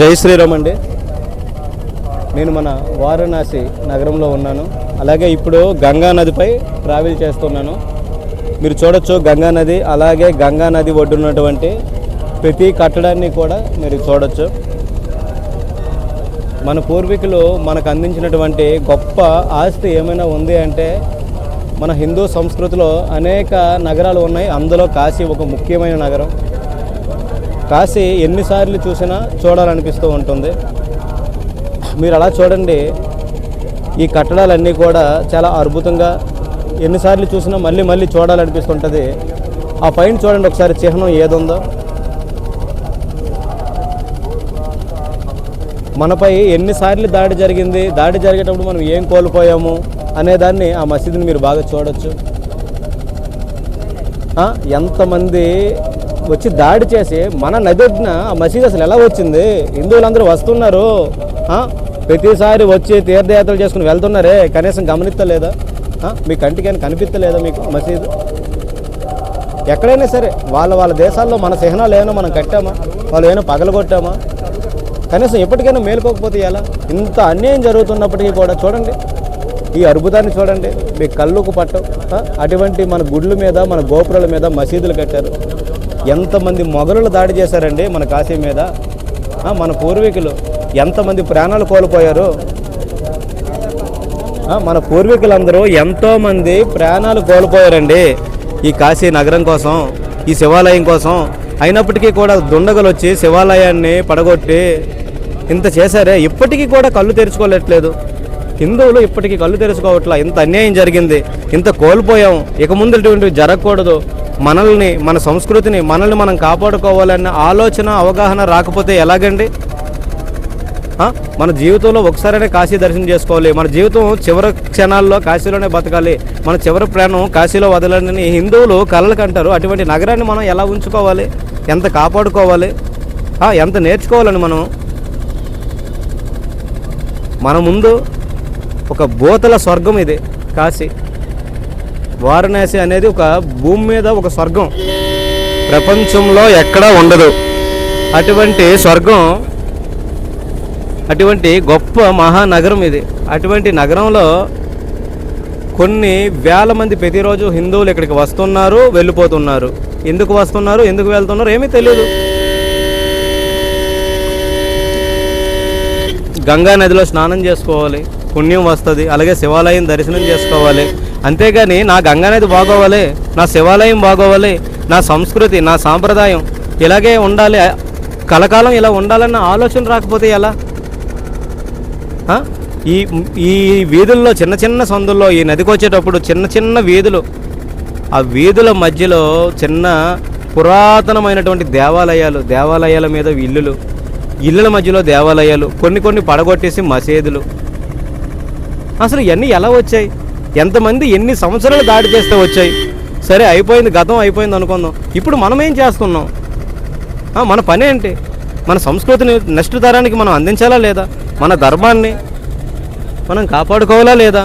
జై శ్రీరామ్ అండి. నేను మన వారణాసి నగరంలో ఉన్నాను. అలాగే ఇప్పుడు గంగా నదిపై ట్రావెల్ చేస్తున్నాను. మీరు చూడొచ్చు గంగా నది అలాగే గంగా నది ఒడ్డున్నటువంటి ప్రతి కట్టడాన్ని కూడా మీరు చూడొచ్చు. మన పూర్వీకులు మనకు అందించినటువంటి గొప్ప ఆస్తి ఏమైనా ఉంది అంటే మన హిందూ సంస్కృతిలో అనేక నగరాలు ఉన్నాయి. అందులో కాశీ ఒక ముఖ్యమైన నగరం. కాశీ ఎన్నిసార్లు చూసినా చూడాలనిపిస్తూ ఉంటుంది. మీరు అలా చూడండి. ఈ కట్టడాలన్నీ కూడా చాలా అద్భుతంగా ఎన్నిసార్లు చూసినా మళ్ళీ మళ్ళీ చూడాలనిపిస్తుంటుంది. ఆ పైన చూడండి ఒకసారి చిహ్నం ఏదుందో. మనపై ఎన్నిసార్లు దాడి జరిగింది. దాడి జరిగేటప్పుడు మనం ఏం కోల్పోయాము అనేదాన్ని ఆ మసీదుని మీరు బాగా చూడొచ్చు. ఎంతమంది వచ్చి దాడి చేసి మన నదిన ఆ మసీదు అసలు ఎలా వచ్చింది? హిందువులందరూ వస్తున్నారు. ప్రతిసారి వచ్చి తీర్థయాత్రలు చేసుకుని వెళ్తున్నారే. కనీసం గమనిస్తలేదా మీ కంటికైనా కనిపించలేదా మీకు మసీదు? ఎక్కడైనా సరే వాళ్ళ వాళ్ళ దేశాల్లో మన చిహ్నాలు ఏమైనా మనం కట్టామా? వాళ్ళు ఏమైనా పగలగొట్టామా? కనీసం ఎప్పటికైనా మేలుకోకపోతే ఎలా? ఇంత అన్యాయం జరుగుతున్నప్పటికీ కూడా చూడండి. ఈ అద్భుతాన్ని చూడండి. మీ కళ్ళుకు పట్టం అటువంటి మన గుడ్ల మీద మన గోపురాల మీద మసీదులు కట్టారు. ఎంతమంది మొగలు దాడి చేశారండి మన కాశీ మీద? ఆ? మన పూర్వీకులు. ఎంతమంది ప్రాణాలు కోల్పోయారు? ఆ, మన పూర్వీకులందరూ ఎంతోమంది ప్రాణాలు కోల్పోయారండి ఈ కాశీ నగరం కోసం ఈ శివాలయం కోసం. అయినప్పటికీ కూడా దుండగలు వచ్చి శివాలయాన్ని పడగొట్టి ఇంత చేశారే. ఇప్పటికీ కూడా కళ్ళు తెరుచుకోలేట్లేదు. హిందువులు ఇప్పటికీ కళ్ళు తెరుచుకోవట్లా. ఇంత అన్యాయం జరిగింది. ఇంత కోల్పోయాం. ఇక ముందు ఇటువంటివి జరగకూడదు. మనల్ని మన సంస్కృతిని మనల్ని మనం కాపాడుకోవాలన్న ఆలోచన అవగాహన రాకపోతే ఎలాగండి? మన జీవితంలో ఒకసారైనా కాశీ దర్శనం చేసుకోవాలి. మన జీవితం చివరి క్షణాల్లో కాశీలోనే బతకాలి. మన చివరి ప్రాణం కాశీలో వదలని హిందువులు కళలు కంటారు. అటువంటి నగరాన్ని మనం ఎలా ఉంచుకోవాలి? ఎంత కాపాడుకోవాలి? ఎంత నేర్చుకోవాలని మనం? మన ముందు ఒక భూతల స్వర్గం ఇది కాశీ. వారణాసి అనేది ఒక భూమి మీద ఒక స్వర్గం. ప్రపంచంలో ఎక్కడా ఉండదు. అటువంటి స్వర్గం అటువంటి గొప్ప మహానగరం ఇది. అటువంటి నగరంలో కొన్ని వేల మంది ప్రతిరోజు హిందువులు ఇక్కడికి వస్తున్నారు వెళ్ళిపోతున్నారు. ఎందుకు వస్తున్నారు ఎందుకు వెళ్తున్నారు ఏమీ తెలియదు గంగా నదిలో స్నానం చేసుకోవాలి పుణ్యం వస్తుంది అలాగే శివాలయం దర్శనం చేసుకోవాలి. అంతేగాని నా గంగా నది బాగోవాలి నా శివాలయం బాగోవాలి నా సంస్కృతి నా సాంప్రదాయం ఇలాగే ఉండాలి కలకాలం ఇలా ఉండాలన్న ఆలోచన రాకపోతే ఎలా? ఈ ఈ వీధుల్లో చిన్న చిన్న సందుల్లో ఈ నదికి వచ్చేటప్పుడు చిన్న చిన్న వీధులు ఆ వీధుల మధ్యలో చిన్న పురాతనమైనటువంటి దేవాలయాలు దేవాలయాల మీద ఇల్లులు ఇళ్ళల మధ్యలో దేవాలయాలు కొన్ని కొన్ని పడగొట్టేసి మసీదులు. అసలు ఇవన్నీ ఎలా వచ్చాయి? ఎంతమంది ఎన్ని సంవత్సరాలు దాడి చేస్తే వచ్చాయి? సరే అయిపోయింది గతం అయిపోయింది అనుకుందాం. ఇప్పుడు మనం ఏం చేస్తున్నాం? మన పని ఏంటి? మన సంస్కృతిని నెక్స్ట్ తరానికి మనం అందించాలా లేదా? మన ధర్మాన్ని మనం కాపాడుకోవాలా లేదా?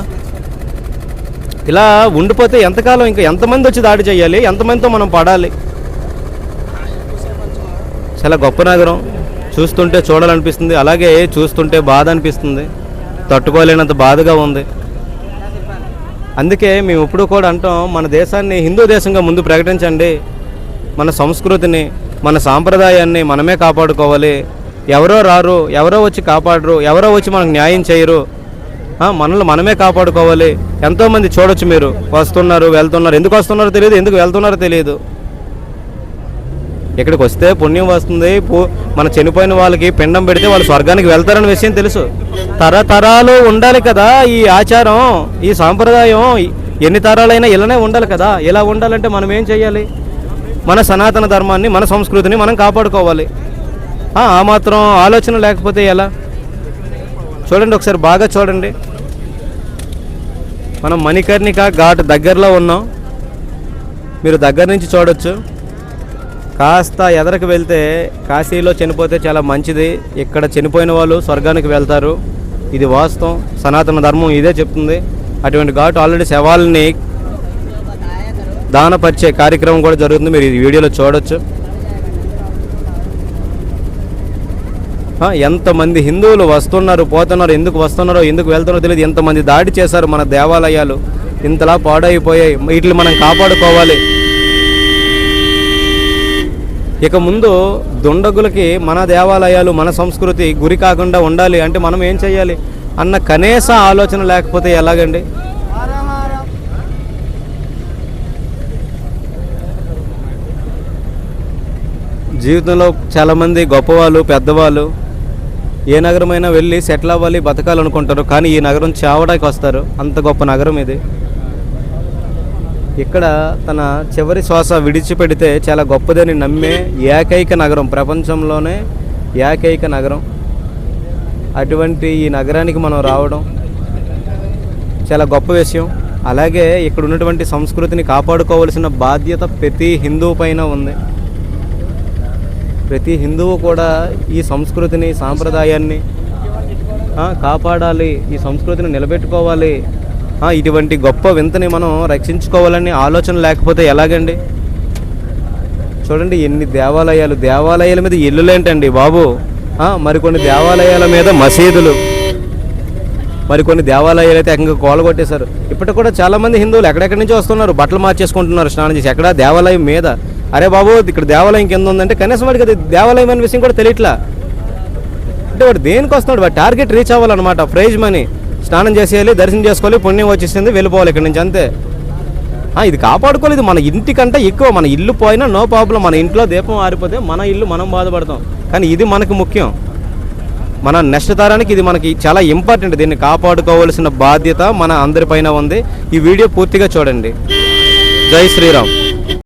ఇలా ఉండిపోతే ఎంతకాలం ఇంకా ఎంతమంది వచ్చి దాడి చేయాలి? ఎంతమందితో మనం పడాలి? చాలా గొప్ప నగరం. చూస్తుంటే చూడాలనిపిస్తుంది. అలాగే చూస్తుంటే బాధ అనిపిస్తుంది. తట్టుకోలేనంత బాధగా ఉంది. అందుకే మేము ఇప్పుడు కూడా అంటాం మన దేశాన్ని హిందూ దేశంగా ముందు ప్రకటించండి. మన సంస్కృతిని మన సాంప్రదాయాన్ని మనమే కాపాడుకోవాలి. ఎవరో రారు ఎవరో వచ్చి కాపాడరు ఎవరో వచ్చి మనకు న్యాయం చేయరు. మనల్ని మనమే కాపాడుకోవాలి. ఎంతోమంది చూడొచ్చు మీరు. వస్తున్నారు వెళ్తున్నారు. ఎందుకు వస్తున్నారో తెలియదు ఎందుకు వెళ్తున్నారో తెలియదు. ఇక్కడికి వస్తే పుణ్యం వస్తుంది. పు- మన చనిపోయిన వాళ్ళకి పిండం పెడితే వాళ్ళు స్వర్గానికి వెళ్తారనే విషయం తెలుసు. తరతరాలు ఉండాలి కదా ఈ ఆచారం ఈ సాంప్రదాయం. ఎన్ని తరాలైనా ఇలానే ఉండాలి కదా. ఇలా ఉండాలంటే మనం ఏం చేయాలి? మన సనాతన ధర్మాన్ని మన సంస్కృతిని మనం కాపాడుకోవాలి. ఆ ఆ మాత్రం ఆలోచన లేకపోతే ఎలా? చూడండి ఒకసారి బాగా చూడండి. మనం మణికర్ణిక ఘాట్ దగ్గరలో ఉన్నాం. మీరు దగ్గర నుంచి చూడొచ్చు. కాస్త ఎదరకు వెళ్తే కాశీలో చనిపోతే చాలా మంచిది. ఇక్కడ చనిపోయిన వాళ్ళు స్వర్గానికి వెళ్తారు. ఇది వాస్తవం. సనాతన ధర్మం ఇదే చెప్తుంది. అటువంటి ఘాటు ఆల్రెడీ శవాలని దానపరిచే కార్యక్రమం కూడా జరుగుతుంది. మీరు ఈ వీడియోలో చూడొచ్చు. ఎంతమంది హిందువులు వస్తున్నారు పోతున్నారు ఎందుకు వస్తున్నారో ఎందుకు వెళ్తున్నారో తెలియదు. ఎంతమంది దాడి చేశారు మన దేవాలయాలు. ఇంతలా పాడైపోయాయి. వీటిని మనం కాపాడుకోవాలి. ఇక ముందు దుండగులకి మన దేవాలయాలు మన సంస్కృతి గురి కాకుండా ఉండాలి అంటే మనం ఏం చేయాలి అన్న కనీస ఆలోచన లేకపోతే ఎలాగండి? జీవితంలో చాలామంది గొప్పవాళ్ళు పెద్దవాళ్ళు ఏ నగరమైనా వెళ్ళి సెటిల్ అవ్వాలి బతకాలనుకుంటారు కానీ ఈ నగరం చావడానికి వస్తారు. అంత గొప్ప నగరం ఇది. ఇక్కడ తన చివరి శ్వాస విడిచిపెడితే చాలా గొప్పదని నమ్మే ఏకైక నగరం ప్రపంచంలోనే ఏకైక నగరం. అటువంటి ఈ నగరానికి మనం రావడం చాలా గొప్ప విషయం. అలాగే ఇక్కడ ఉన్నటువంటి సంస్కృతిని కాపాడుకోవాల్సిన బాధ్యత ప్రతి హిందువు పైన ఉంది. ప్రతి హిందువు కూడా ఈ సంస్కృతిని సాంప్రదాయాన్ని కాపాడాలి. ఈ సంస్కృతిని నిలబెట్టుకోవాలి. ఇటువంటి గొప్ప వింతని మనం రక్షించుకోవాలని ఆలోచన లేకపోతే ఎలాగండి? చూడండి ఎన్ని దేవాలయాలు దేవాలయాల మీద ఇల్లులేంటండి బాబు. మరికొన్ని దేవాలయాల మీద మసీదులు. మరికొన్ని దేవాలయాలు అయితే ఏకంగా కోలగొట్టేశారు. ఇప్పటికి కూడా చాలా మంది హిందువులు ఎక్కడెక్కడి నుంచి వస్తున్నారు? బట్టలు మార్చేసుకుంటున్నారు స్నానం చేసి. ఎక్కడ దేవాలయం మీద? అరే బాబు ఇక్కడ దేవాలయం కింద ఉందంటే కనీసం వాడికి అది దేవాలయం అనే విషయం కూడా తెలియట్లా? అంటే వాడు దేనికి వస్తున్నాడు వాడు టార్గెట్ రీచ్ అవ్వాలన్నమాట ప్రైజ్ మనీ. స్నానం చేసేయాలి దర్శనం చేసుకోవాలి పుణ్యం వచ్చేసింది వెళ్ళిపోవాలి ఇక్కడ నుంచి అంతే. ఇది కాపాడుకోలేదు. మన ఇంటికంటే ఎక్కువ మన ఇల్లు పోయినా నో ప్రాబ్లం. మన ఇంట్లో దీపం ఆరిపోతే మన ఇల్లు మనం బాధపడతాం. కానీ ఇది మనకు ముఖ్యం. మన నెక్స్ట్ తరానికి ఇది మనకి చాలా ఇంపార్టెంట్ దీన్ని కాపాడుకోవాల్సిన బాధ్యత మన అందరిపైన ఉంది. ఈ వీడియో పూర్తిగా చూడండి. జై శ్రీరామ్.